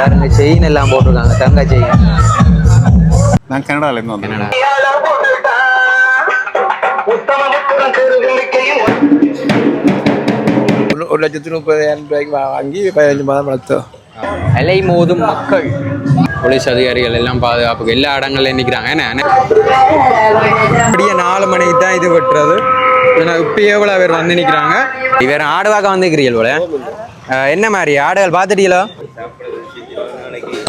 பாருங்க செயின் எல்லாம் போட்டிருக்காங்க. தங்க செயின். நான் கனடாலேருந்து வந்தேன். என்னடா ஒரு- லட்சத்தி முப்பதாயிரம் ரூபாய்க்கு வாங்கி பதினஞ்சு மாதம் வளர்த்தோம் அலை மோதும் மக்கள். போலீஸ் அதிகாரிகள் எல்லாம் பாதுகாப்புக்கு எல்லா இடங்கள்ல நிற்கிறாங்க என்ன அப்படியே நாலு மணிக்கு தான் இது வெட்டுறது. இப்போ எவ்வளோ பேர் வந்து நிற்கிறாங்க வேற ஆடு பார்க்க வந்துக்கிறீர்கள் போல. என்ன மாதிரி? ஆடுகள் பார்த்துட்டீங்களோ?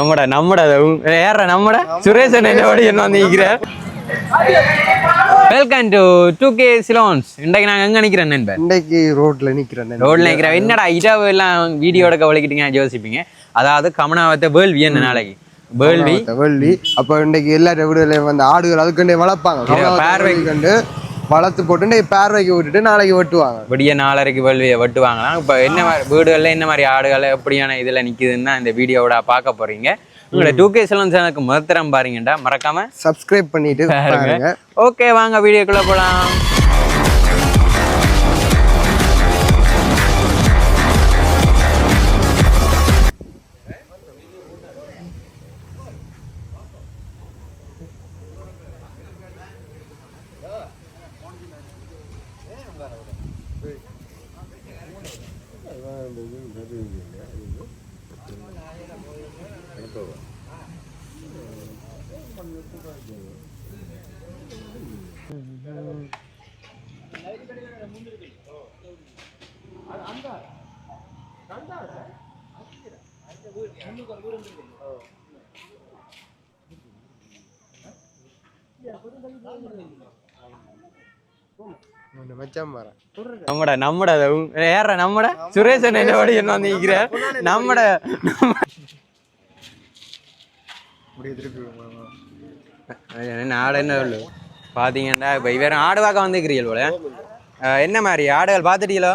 நம்மட நம்மட ஏற நம்மட? சுரேஷன் என்னோட என்ன வந்து நிற்கிறார் welcome to two K Ceylons இன்றைக்கு நாங்கள் எங்கே நிற்கிறேன் நண்பர்? இன்னைக்கு ரோட்ல நிக்கிறேன் ரோட்ல நிற்கிறேன் என்னடா இரவு எல்லாம் வீடியோ எடுக்க வலிக்கிட்டீங்க யோசிப்பீங்க. அதாவது கமனாவத்தை வேள்வி என்ன நாளைக்கு? வேள்வி. வெள்ளி அப்ப இன்னைக்கு எல்லா வீடுகளையும் வந்து ஆடுகள் அதுக்கண்டே வளர்ப்பாங்க. பார்வை கண்டு வளர்த்து போட்டு பார்வைக்கு விட்டுட்டு நாளைக்கு வெட்டுவாங்க. விடிய நாலரைக்கு வேள்வியை வெட்டுவாங்களாம் இப்போ என்ன மாதிரி வீடுகளில் என்ன மாதிரி ஆடுகள் எப்படியான இதில் நிற்குதுன்னு தான் இந்த வீடியோவோட பார்க்க போறீங்க. உங்களை டூ கே சிலன் சேனலுக்கு முதத்தரம் பாருங்கடா. மறக்காம சப்ஸ்கிரைப் பண்ணிட்டு ஓகே வாங்க வீடியோக்குள்ள போலாம். நம்மட நம்மட ஏற நம்மட? சுரேஷன் என்னோட என்ன வந்து நிற்கிறார் நம்மட ஆடு என்ன சொல்லு? பார்த்தீங்கன்னா இப்போ வேற ஆடு பார்க்க வந்துக்கிறீர்கள் போல. என்ன மாதிரி ஆடுகள் பார்த்துட்டீங்களோ?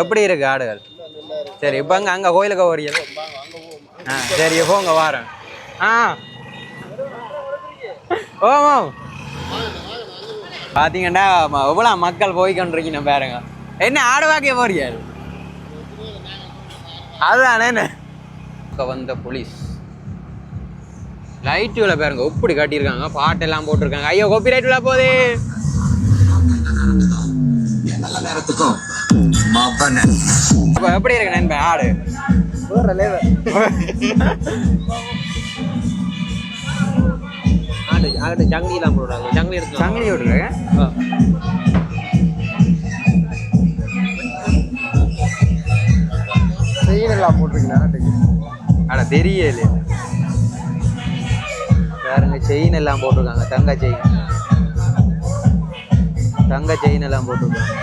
எப்படி இருக்கு ஆடுகள்? சரி இப்போ அங்கே அங்கே கோயிலுக்கு வரீங்க ஆ சரி போங்க வாரேன். ஆ. ஓ பார்த்தீங்கன்னா எவ்வளோ மக்கள் போய்கொண்டிருக்கீங்க பாருங்க. என்ன ஆடு போறீங்க? அதுதானே என்ன? இப்ப வந்த போலீஸ் லைட்டுகளை பாருங்க எப்படி காட்டியிருக்காங்க. பாட்டெல்லாம் போட்டிருக்காங்க. ஐயோ காப்பி ரைட் உள்ள போதே நேரத்துக்கும்? எப்படி இருக்கு நண்பன் ஆடு. ஆடு ஆடு ஜங்கிலாம் போடுறாங்க. ஜங்கலி எடுத்து சங்கிலி விட்டுருக்க செயின் எல்லாம் போட்டிருக்கீங்க ஆட்டுக்கு அட தெரியல பாருங்க செயின் எல்லாம் போட்டிருக்காங்க. தங்க செயின் தங்க செயின் எல்லாம் போட்டிருக்காங்க.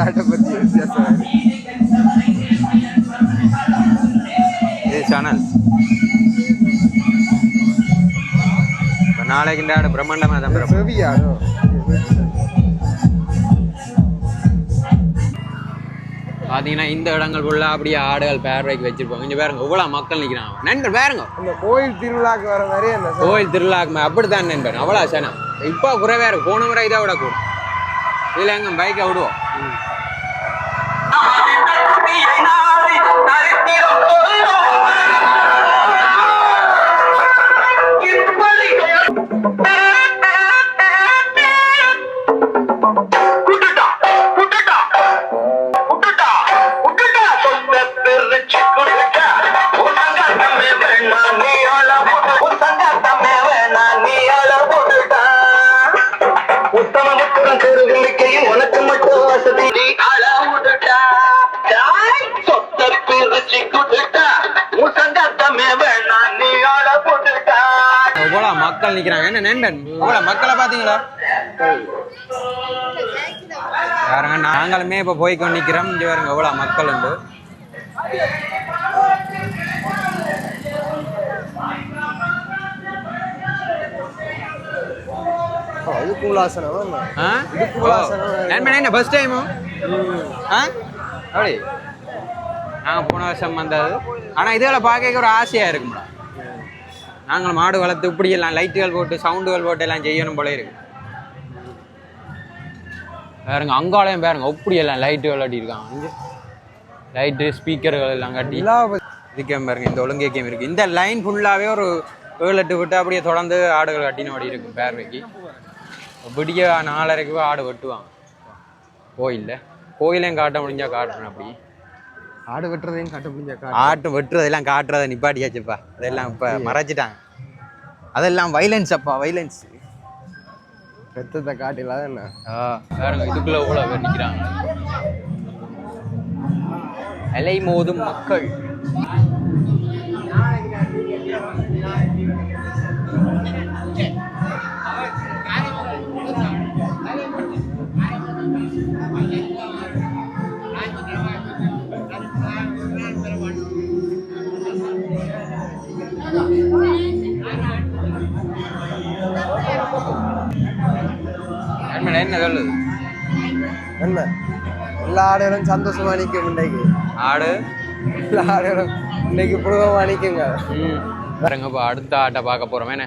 ஆட்டை பத்தி வித்தியாசம் இது சேனல் நாளைக்கு இந்த ஆடு பிரம்மாண்டமாக தான் பிறப்பு செவி ஆடும் பார்த்தீங்கன்னா இந்த இடங்கள் ஃபுல்லாக அப்படியே ஆடுகள் பேர்வைக்கு வச்சிருப்பாங்க இங்கே பாருங்க இவ்வளோ மக்கள் நிற்கிறாங்க நண்பர் பாருங்க இந்த கோயில் திருவிழாக்கு வர மாதிரி அந்த கோயில் திருவிழாக்கு அப்படித்தான் நண்பன் அவ்வளோ சனம் இப்போ குறைவே இருக்கு போன முறை இதை விட கூட இதில் எங்க பைக்கை விடுவோம் Bye. என்ன நண்பன். இவ்வளோ மக்களை பார்த்தீங்களா? பாருங்க நாங்களுமே இப்போ போய் கொண்டு நிற்கிறோம் இங்கே பாருங்க எவ்வளோ மக்கள் உண்டு. நண்பன் என்ன ஃபர்ஸ்ட் டைமு ஆ? அப்படி. நாங்கள் போன வருஷம் வந்தது. ஆனால் இதில் பார்க்க ஒரு ஆசையாக இருக்கும்டா. நாங்கள் மாடு வளர்த்து இப்படி எல்லாம் லைட்டுகள் போட்டு சவுண்டுகள் போட்டு எல்லாம் செய்யணும் போல இருக்கு. பாருங்க அங்காலயம் பாருங்க அப்படி எல்லாம் லைட்டு விளாட்டிருக்காங்க இங்கே லைட்டு ஸ்பீக்கர்கள் எல்லாம் கட்டி. எல்லா இதுக்கே பாருங்க இந்த ஒழுங்கே கேம் இருக்கு. இந்த லைன் ஃபுல்லாகவே ஒரு ஏழு எட்டு விட்டு அப்படியே தொடர்ந்து ஆடுகள் கட்டினபடி இருக்கும் பேர்வைக்கு. விடிய நாலரைக்கு ஆடு வெட்டுவாங்க. கோயிலில். கோயிலையும் காட்ட முடிஞ்சா காட்டுறேன் அப்படி. ஆடு வெட்டுறதையும் கட்ட. முடிஞ்ச ஆட்டு வெட்டுறதெல்லாம் காட்டுறதை நிப்பாட்டியாச்சுப்பா. அதெல்லாம் இப்போ மறைச்சிட்டாங்க. அதெல்லாம் வைலன்ஸ் அப்பா வைலன்ஸ் ரத்தத்தை காட்டிலாத என்ன? பாருங்க இதுக்குள்ள எவ்வளோ பேர் நிற்கிறாங்க அலை மோதும் மக்கள். ஆடுகளும் சந்தோஷமா நிற்கும் இன்றைக்கு. ஆடு? ஆடுகளும் இன்னைக்கு புழுவமா நிற்குங்க. ம். பாருங்க இப்போ அடுத்த ஆட்டை பார்க்க போகிறோம் என்ன?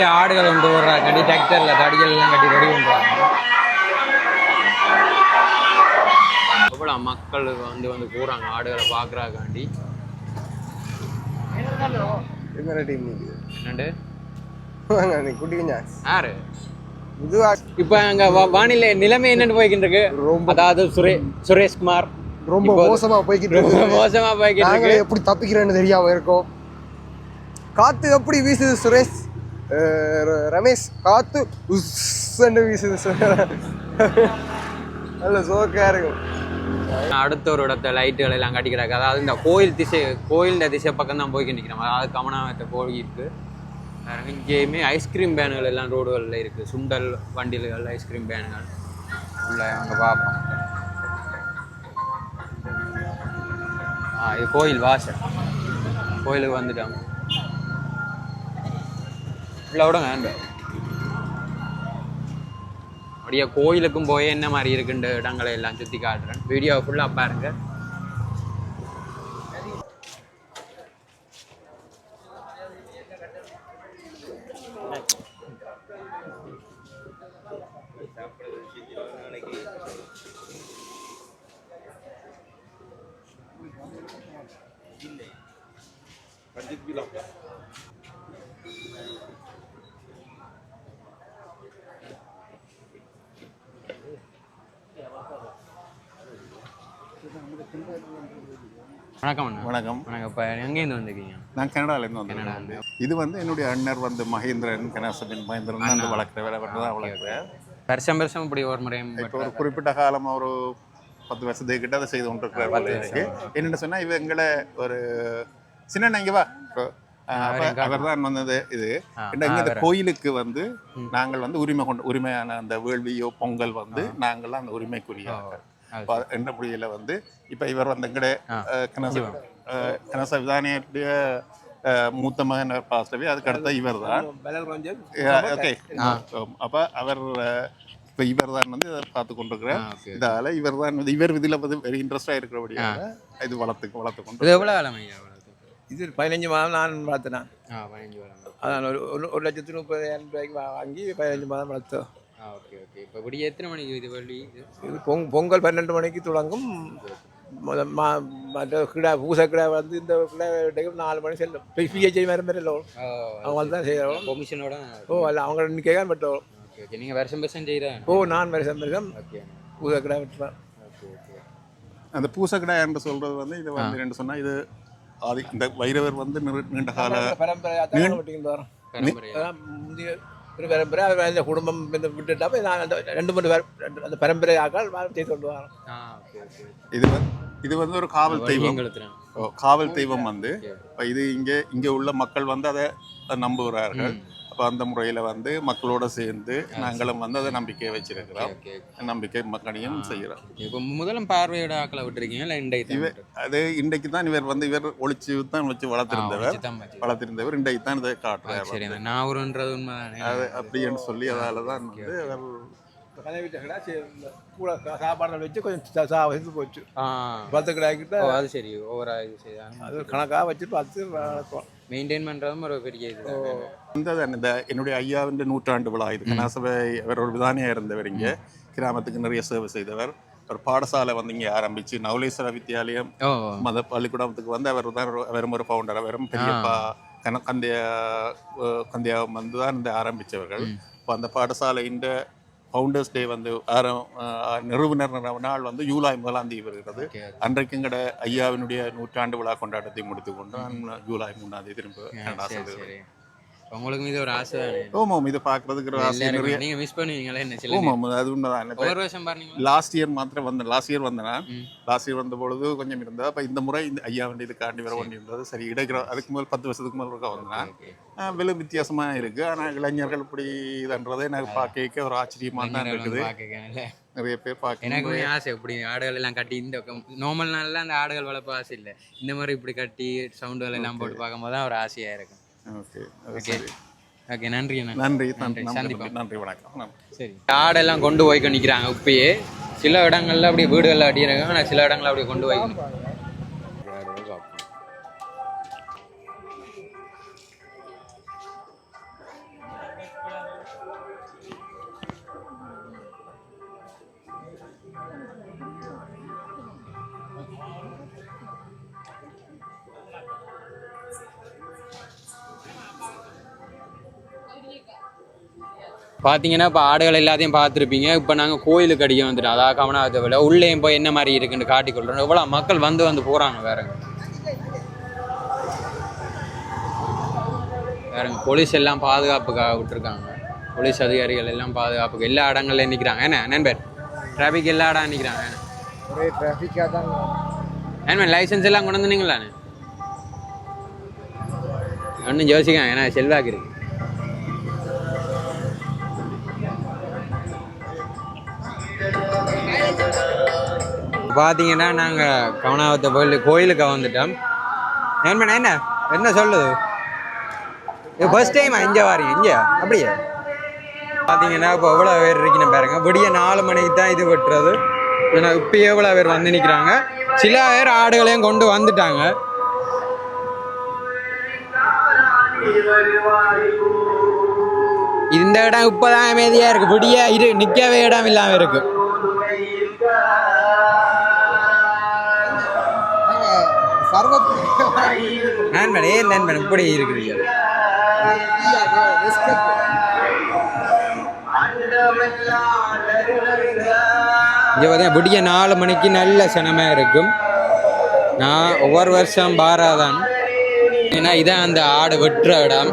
இங்கே ஆடுகள் கொண்டு வர்றாங்க கட்டி டிராக்டரில் தடிகள் எல்லாம் கட்டி ரெடி பண்ணுறாங்க எவ்வளோ மக்கள் வந்து வந்து போகிறாங்க ஆடுகளை பார்க்குறாக்காண்டி என்னண்டு? யாரு? இதுவா? இப்போ அங்கே வானிலை நிலைமை என்னன்னு போய்கிட்டு இருக்கு ரொம்ப- அதாவது சுரே சுரேஷ்குமார். ரொம்ப மோசமா போய்கிட்டு இருக்கு. மோசமா போய்கிட்டு இருக்கு. எப்படி தப்பிக்கிறேன்னு தெரியாம இருக்கோம். காத்து எப்படி வீசுது சுரேஷ்? ரமேஷ் காத்து உஸ்ன்னு வீசுது சு- நல்ல சோக்கா இருக்கும். அடுத்த ஒரு இடத்த லைட்டுகள் எல்லாம் கட்டிக்கிறாங்க. அதாவது இந்த கோயில் திசை கோயில் திசை பக்கம் தான் போய்க்கு நிற்கிறோம் அதாவது கமனாவத்தை கோழி இருக்குது இங்கேயுமே ஐஸ்கிரீம் பேனுகள் எல்லாம் ரோடுகளில் இருக்குது சுண்டல் வண்டில்கள் ஐஸ்கிரீம் பேனுகள் உள்ள அங்கே பார்ப்போம் ஆ இது கோயில் வாசல். கோயிலுக்கு வந்துட்டாங்க உள்ள விட வேண்டாம். அப்படியே கோயிலுக்கும் போய் என்ன மாதிரி இருக்குன்ற இடங்களை எல்லாம் சுற்றி காட்டுறேன். வீடியோ ஃபுல்லாக பாருங்கள் வணக்கம் அண்ணா. வணக்கம். வணக்கம். இப்போ எங்கேருந்து வந்திருக்கீங்க? நான் கனடாலேருந்து கனடா வந்தேன் இது வந்து என்னுடைய அண்ணர் வந்து மகேந்திரன் கணேசபின் மகேந்திரன் அந்த வளர்க்குற வேலை மட்டும் தான் வளர்க்குறேன். வருஷம் வருஷம் இப்படி ஒரு முறையும் இப்போ ஒரு குறிப்பிட்ட காலம் ஒரு பத்து வருஷத்துக்கு கிட்ட அதை செய்து கொண்டிருக்கிற வேலை இருக்கு. என்னென்னு சொன்னா இவ எங்களை ஒரு சின்ன இங்க வா. அவர் தான் வந்தது இது. இந்த கோயிலுக்கு வந்து நாங்கள் வந்து உரிமை கொண்டு உரிமையான அந்த வேள்வியோ பொங்கல் வந்து நாங்கள்லாம் அந்த உரிமைக்குரிய என்ற புள்ளியில வந்து இப்ப இவர் வந்து எங்கட கனச கனச விதானியுடைய அஹ், மூத்த மகன் பாஸ்டவே அதுக்கு அடுத்த இவர் தான். ஓகே. அப்ப அவர் இப்ப இவர் தான் வந்து இதை பார்த்து கொண்டிருக்கிறார் ஓகே. இதால இவர் தான் வந்து இவர் இதில் வந்து வெரி இன்ட்ரெஸ்டா இருக்கிறபடியாக இது வளர்த்து வளர்த்து கொண்டு இது எவ்வளோ இது? பதினஞ்சு மாதம் நான் வளர்த்தினேன் அதான் ஒரு ஒரு- லட்சத்தி முப்பதாயிரம் ரூபாய்க்கு வாங்கி பதினஞ்சு மாதம் வளர்த்தோம். Okay okay. இப்போ இப்படி எத்தனை மணிக்கு இது வழி? இது பொங் பொங்கல் பன்னெண்டு மணிக்கு தொடங்கும். மற்ற கிடா பூசை கிடா வந்து இந்த கிடா வெட்டைக்கு நாலு மணி செல்லும். பிஹெச்ஐ மாதிரி மாதிரி இல்லை அவங்க வந்து தான் செய்கிறோம் பெர்மிஷனோட ஓ அல்ல அவங்க நிற்க வெட்டுவோம் ஓகே ஓகே. நீங்கள் வருஷம் வருஷம் செய்கிறேன் ஓ நான் வருஷம் வருஷம் ஓகே. பூசை கிடா வெட்டுவேன் ஓகே ஓகே. அந்த பூசக்கடை என்று சொல்றது வந்து இது வந்து ரெண்டு சொன்னா இது ஆதி இந்த வைரவர் வந்து நீண்ட கால அதான் முந்தைய ஒரு பரம்பரை அந்த குடும்பம் போய் நான் அந்த ரெண்டு மூணு பேர் ரெண்டு- அந்த பரம்பரை ஆக்கள் செய்து கொண்டு வரோம் இது வந்து இது வந்து ஒரு காவல் தெய்வம் காவல் தெய்வம் வந்து இப்ப இது இங்க இங்க உள்ள மக்கள் வந்து அதை நம்புகிறார்கள் அப்போ அந்த முறையில் வந்து மக்களோட சேர்ந்து நாங்களும் வந்து அதை நம்பிக்கையை வச்சிருக்கிறோம். ஓகே நம்பிக்கை மக்களையும் செய்கிறோம் இப்போ முதலும் பார்வையோட ஆக்களை விட்டுருக்கீங்க இல்லை இண்டை இவர் அது இன்றைக்கு தான் இவர் வந்து இவர் ஒளிச்சு தான் வச்சு வளர்த்திருந்தவர். வளர்த்திருந்தவர். இன்றைக்கு தான் இதை காட்டுறார். சரி அந்த நாவூருன்றது உண்மைதானே? அது அப்படின்னு சொல்லி அதால தான் வந்து அவர் கதை வீட்டை கடை சரி, இந்த கூட சாப்பாடுகள் வச்சு கொஞ்சம் வசதி போச்சு. ஆ. பத்து கிடாய்க்கிட்ட அது சரி ஓவரா இது அது கணக்காக வச்சு வளர்ப்போம் மெயின்டைன் பண்ணுறதும் ஒரு பெரிய இது இந்த இந்த என்னுடைய ஐயாவின் நூற்றாண்டு விழா இது கனாசபை அவர் ஒரு விதானியாக இருந்தவர் இங்கே. கிராமத்துக்கு நிறைய சேவை செய்தவர். ஒரு பாடசாலை வந்து இங்கே ஆரம்பிச்சு நவலேஸ்வர வித்யாலயம் மத பள்ளிக்கூடத்துக்கு வந்து அவர் தான் அவரும் ஒரு ஃபவுண்டர் அவரும் பெரியப்பா கன கந்தையா அஹ், கந்தையாவும் வந்து தான் இந்த ஆரம்பித்தவர்கள் இப்போ அந்த பாடசாலையின் ஃபவுண்டர்ஸ் டே வந்து நிறுவனர் நாள் வந்து ஜூலை முதலாம் தேதி வருகிறது. அன்றைக்கு எங்கட ஐயாவினுடைய நூற்றாண்டு விழா கொண்டாட்டத்தை முடித்துக்கொண்டு ஜூலை மூணாம் தேதி திரும்ப உங்களுக்கும் இது ஒரு ஆசை தானே? ஓமாம் இது பார்க்கறதுக்கு ஒரு ஆசை. நிறைய நீங்க மிஸ் பண்ணுவீங்களா என்ன சொல்லுங்க ஓமாம் அது உண்மைதான். ஒரு வருஷம் பாருங்க. லாஸ்ட் இயர் மாத்திரம் வந்தேன் லாஸ்ட் இயர் வந்தேன். லாஸ்ட் இயர் வந்த பொழுது கொஞ்சம் இருந்தது. அப்போ இந்த முறை இந்த ஐயா வண்டி இதுக்காண்டி வர வேண்டி இருந்தது. சரி இடைக்கிற அதுக்கு முதல் பத்து வருஷத்துக்கு முதல் இருக்கா வந்தேன் விலை வித்தியாசமாக இருக்குது ஆனால் இளைஞர்கள் இப்படி இதுன்றதை எனக்கு பார்க்க ஒரு ஆச்சரியமாக தான் இருக்குது. நிறைய பேர் பார்க்க எனக்குமே ஆசை இப்படி ஆடுகள் எல்லாம் கட்டி இந்த நார்மல் நாள்ல அந்த ஆடுகள் வளர்ப்பு ஆசை இல்லை. இந்த மாதிரி இப்படி கட்டி சவுண்டுகள் எல்லாம் போட்டு பார்க்கும்போது தான் ஒரு ஆசையா இருக்கும். Okay okay. ஓகே நன்றி நன்றி சந்திப்போம். நன்றி வணக்கம். சரி. ஆடெல்லாம் கொண்டு போய் நிற்கிறாங்க இப்பயே சில இடங்கள்ல அப்படியே வீடுகளில் அடிக்கிறாங்க ஆனால் சில இடங்கள்ல அப்படியே கொண்டு போய் பார்த்தீங்கன்னா இப்போ ஆடுகள் எல்லாத்தையும் பார்த்துருப்பீங்க. இப்போ நாங்கள் கோயிலுக்கு அடிக்க வந்துட்டோம். அதாவது கவனம் விட உள்ளேயும் போய் என்ன மாதிரி இருக்குன்னு காட்டிக்கொள்கிறோம் எவ்வளோ மக்கள் வந்து வந்து போகிறாங்க வேறங்க வேறங்க போலீஸ் எல்லாம் பாதுகாப்புக்காக விட்டுருக்காங்க. போலீஸ் அதிகாரிகள் எல்லாம் பாதுகாப்புக்கு எல்லா இடங்கள்லையும் நிற்கிறாங்க என்ன நண்பர்? டிராஃபிக் எல்லா இடம் நிற்கிறாங்க ஒரே டிராஃபிக்காக தான் ஏன் லைசன்ஸ் எல்லாம் கொண்டு வந்தீங்களாண்ணே? ஒன்றும் யோசிக்காங்க ஏன்னா செல்வாக்கு இருக்கு. பார்த்தீங்கன்னா நாங்கள் கவனாவத்தை கோயில் கோயிலுக்கு வந்துட்டோம். ஏன் என்ன? என்ன சொல்லுது? ஃபர்ஸ்ட் டைம் இங்கே வாரீங்க இங்கே? அப்படியே. பார்த்தீங்கன்னா இப்போ எவ்வளோ பேர் இருக்கணும் பாருங்க. விடிய நாலு மணிக்கு தான் இது வெட்டுறது. ஏன்னா இப்போ எவ்வளோ பேர் வந்து நிற்கிறாங்க சில பேர் ஆடுகளையும் கொண்டு வந்துட்டாங்க. இந்த இடம் இப்போதான் அமைதியாக இருக்குது விடிய இரு நிற்கவே இடம் இல்லாமல் இருக்குது நண்பன் ஏன் நண்பன் இப்படி இருக்கிறீங்க இங்கே பார்த்தீங்கன்னா விடிய நாலு மணிக்கு நல்ல சினமாக இருக்கும். நான் ஒவ்வொரு வருஷம் பாராதான். ஏன்னா இதான் அந்த ஆடு வெட்டுற இடம்.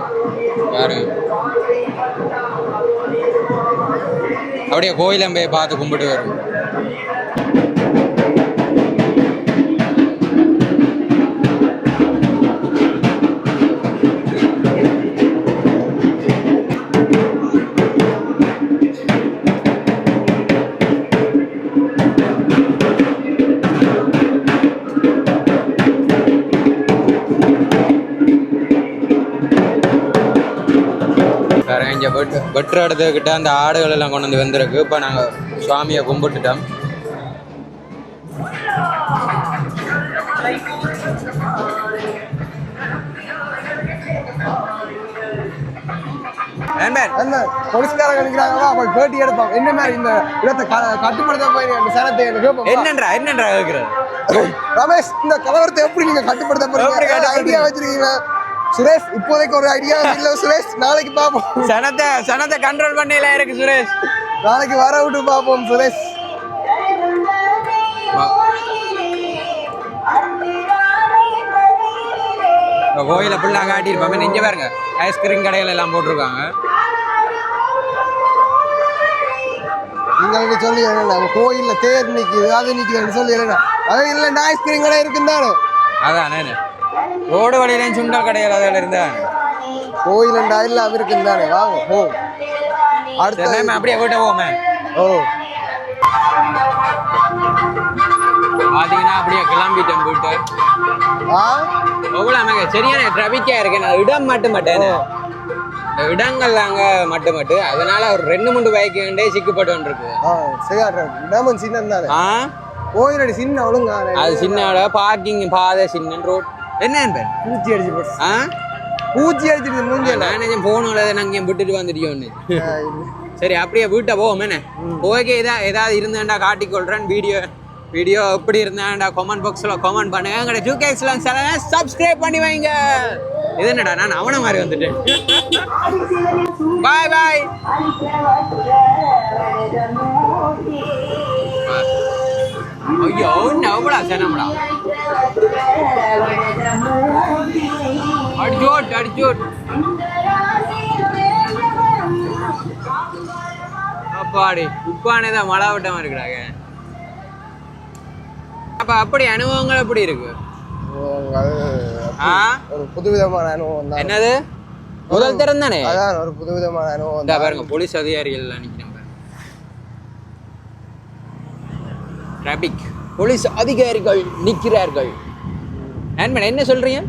பாருங்க. அப்படியே கோயிலம் போய் பார்த்து கும்பிட்டு வரும். இங்கே வெட்டு வெட்டுற இடத்துக்கிட்ட அந்த ஆடுகள் எல்லாம் கொண்டு வந்து வந்திருக்கு. இப்போ நாங்கள் சுவாமியை கும்பிட்டுட்டோம். என்னன்றா என்னன்றா கேட்குறது ரமேஷ் இந்த கலவரத்தை எப்படி நீங்க கட்டுப்படுத்த ஐடியா வச்சிருக்கீங்க சுரேஷ் இப்போதைக்கு ஒரு ஐடியா இல்ல சுரேஷ். நாளைக்கு பார்ப்போம் சனத்தை சனத்தை கண்ட்ரோல் பண்ணல இருக்கு சுரேஷ். நாளைக்கு வர விட்டு பார்ப்போம் சுரேஷ். கோயிலை ஃபுல்லாக காட்டியிருப்பாங்க இங்கே பாருங்க ஐஸ்கிரீம் கடைகள் எல்லாம் போட்டிருக்காங்க. நீங்களுக்கு சொல்லி நம்ம கோயில்ல தேர் நிக்குது அது நிக்குதுன்னு சொல்லி அது இல்ல ஐஸ்கிரீம் கடை இருக்குந்தானே அதான். ரோடு வழியிலையும் சுண்டல் கடைகள் அதில் இருந்தா கோயிலண்டா எல்லாம் இருக்கும் தானே வாங்க போ. அடுத்த மேம் அப்படியே வீட்டை போமே ஓ. பார்த்தீங்கன்னா அப்படியே கிளம்பிட்டேன் போயிட்டு ஆ? எவ்வளோ சரியான ட்ராஃபிக்காக இருக்கு. நான் இடம் மட்டும் மாட்டேன். இடங்கள் அங்கே மட்டும் மட்டும் அதனால ஒரு ரெண்டு மூணு பைக்கு வேண்டே சிக்கப்பட்டு ஆ சரியா இடமும் சின்ன ஆ? கோயிலடி சின்ன ஒழுங்கா அது சின்ன பார்க்கிங் பாதை சின்ன ரோட் என்ன பேர்? பூச்சி அடிச்சு போச்சு ஆ? பூச்சி அடிச்சிட்டு மூஞ்சி எல்லாம். நான் போகணும்ல நாங்கள் இங்கே விட்டுட்டு வந்துட்டியோன்னு. சரி அப்படியே வீட்டை போவோம் என்ன? ஓகே ஏதா ஏதாவது இருந்தாண்டா காட்டிக்கொள்றேன் வீடியோ. வீடியோ எப்படி இருந்தாண்டா கமெண்ட் பாக்ஸில் கமெண்ட் பண்ணுங்க. எங்களோட டூ கேஸ்லாம் சேனலை சப்ஸ்கிரைப் பண்ணி வைங்க. இது என்னடா நான் அவன மாதிரி வந்துட்டேன். பாய் பாய் ஐயோ நவடா சேனம்டா அடிச்சோட் அடிச்சோட் அப்பாடி உப்பானதான் மழை விட்ட மாதிரி இருக்கிறாங்க. அப்ப அப்படி அனுபவங்கள் எப்படி இருக்கு? ஒரு புதுவிதமான அனுபவம் தான். என்னது? முதல் தரம் தானே? அதான் ஒரு புதுவிதமான அனுபவம் தான். பாருங்க போலீஸ் அதிகாரிகள் நினைக்கிறேன் டிராபிக் போலீஸ் அதிகாரிகள் நிற்கிறார்கள். நண்பன் என்ன சொல்றீங்க?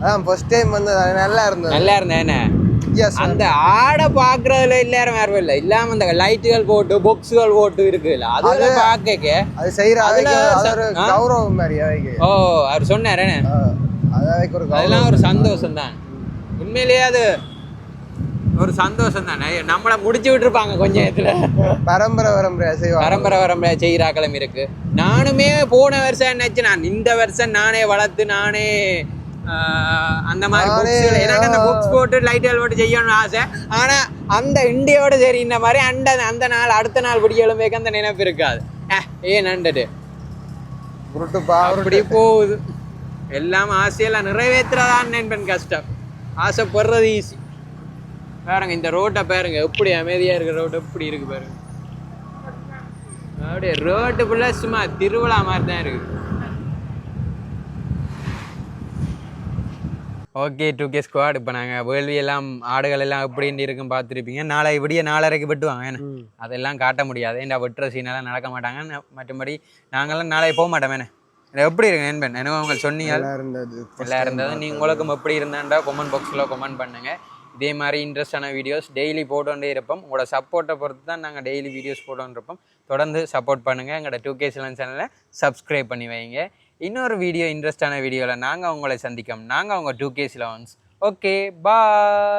அதான் ஃபர்ஸ்ட் டைம் வந்து நல்லா இருந்தது. நல்லா இருந்தேன் அந்த ஆடை பாக்குறதுல எல்லாரும் வேற இல்லை. இல்லாம அந்த லைட்டுகள் போட்டு பொக்ஸுகள் போட்டு இருக்குல்ல அதுல பாக்க அது செய்யற அதுல? கௌரவம் மாதிரி ஓ அவர் சொன்னாரு அதெல்லாம் ஒரு சந்தோஷம் தான் உண்மையிலேயே அது ஒரு சந்தோஷம் தானே நம்மளை முடிச்சு விட்டுருப்பாங்க கொஞ்ச நேரத்துல. பரம்பரை பரம்பரையா செய்வாங்க. பரம்பரை பரம்பரை செய்கிறாக்களும் இருக்கு. நானுமே போன வருஷம் என்னாச்சு? நான் இந்த வருஷம் நானே வளர்த்து நானே அந்த மாதிரி எனக்கு அந்த. புக்ஸ் போட்டு லைட்டுகள் போட்டு செய்யணும்னு ஆசை. ஆனா அந்த இண்டியோட சரி இந்த மாதிரி அந்த அந்த நாள் அடுத்த நாள் பிடிக்கலும் வைக்க அந்த நினைப்பு இருக்காது. ஏன் நண்டுட்டு அப்படி போகுது. எல்லாம் ஆசையெல்லாம் நிறைவேற்றுறதான் நண்பன் கஷ்டம். ஆசைப்படுறது ஈஸி பாருங்க இந்த ரோட்டை பாருங்க. எப்படி அமைதியா இருக்கிற ரோடு எப்படி இருக்கு பாருங்க. அப்படியே ரோட்டு ஃபுல்லாக சும்மா திருவிழா மாதிரி தான் இருக்கு. ஓகே டூ கே ஸ்குவாட் இப்போ நாங்கள் வேள்வி எல்லாம் ஆடுகள் எல்லாம் எப்படின்னு இருக்கும் பார்த்துருப்பீங்க. நாளை விடிய நாலரைக்கு வெட்டுவாங்க ஏன்னா அதெல்லாம் காட்ட முடியாது. ஏன்டா வெட்டுற சீனெல்லாம் நடக்க மாட்டாங்க மற்றபடி நாங்களாம் நாளை போக மாட்டோம் என்ன? இது எப்படி இருக்கு நண்பன்? அனுபவங்கள் சொன்னீங்க. நல்லா இருந்தது. எல்லாம் இருந்தது. நீ உங்களுக்கும் எப்படி இருந்தாண்டா கமெண்ட் பாக்ஸில் கமெண்ட் பண்ணுங்க. இதே மாதிரி இன்ட்ரெஸ்டான வீடியோஸ் டெய்லி போட்டோண்டே இருப்போம். உங்களோட சப்போர்ட்டை பொறுத்து தான் நாங்கள் டெய்லி வீடியோஸ் போட்டோன்னு இருப்போம். தொடர்ந்து சப்போர்ட் பண்ணுங்கள் எங்களோட டூ கே சிலன் சேனலை சப்ஸ்கிரைப் பண்ணி வைங்க. இன்னொரு வீடியோ இன்ட்ரெஸ்டான வீடியோவில் நாங்கள் உங்களை சந்திக்கோம். நாங்கள் உங்கள் two K Ceylons okay bye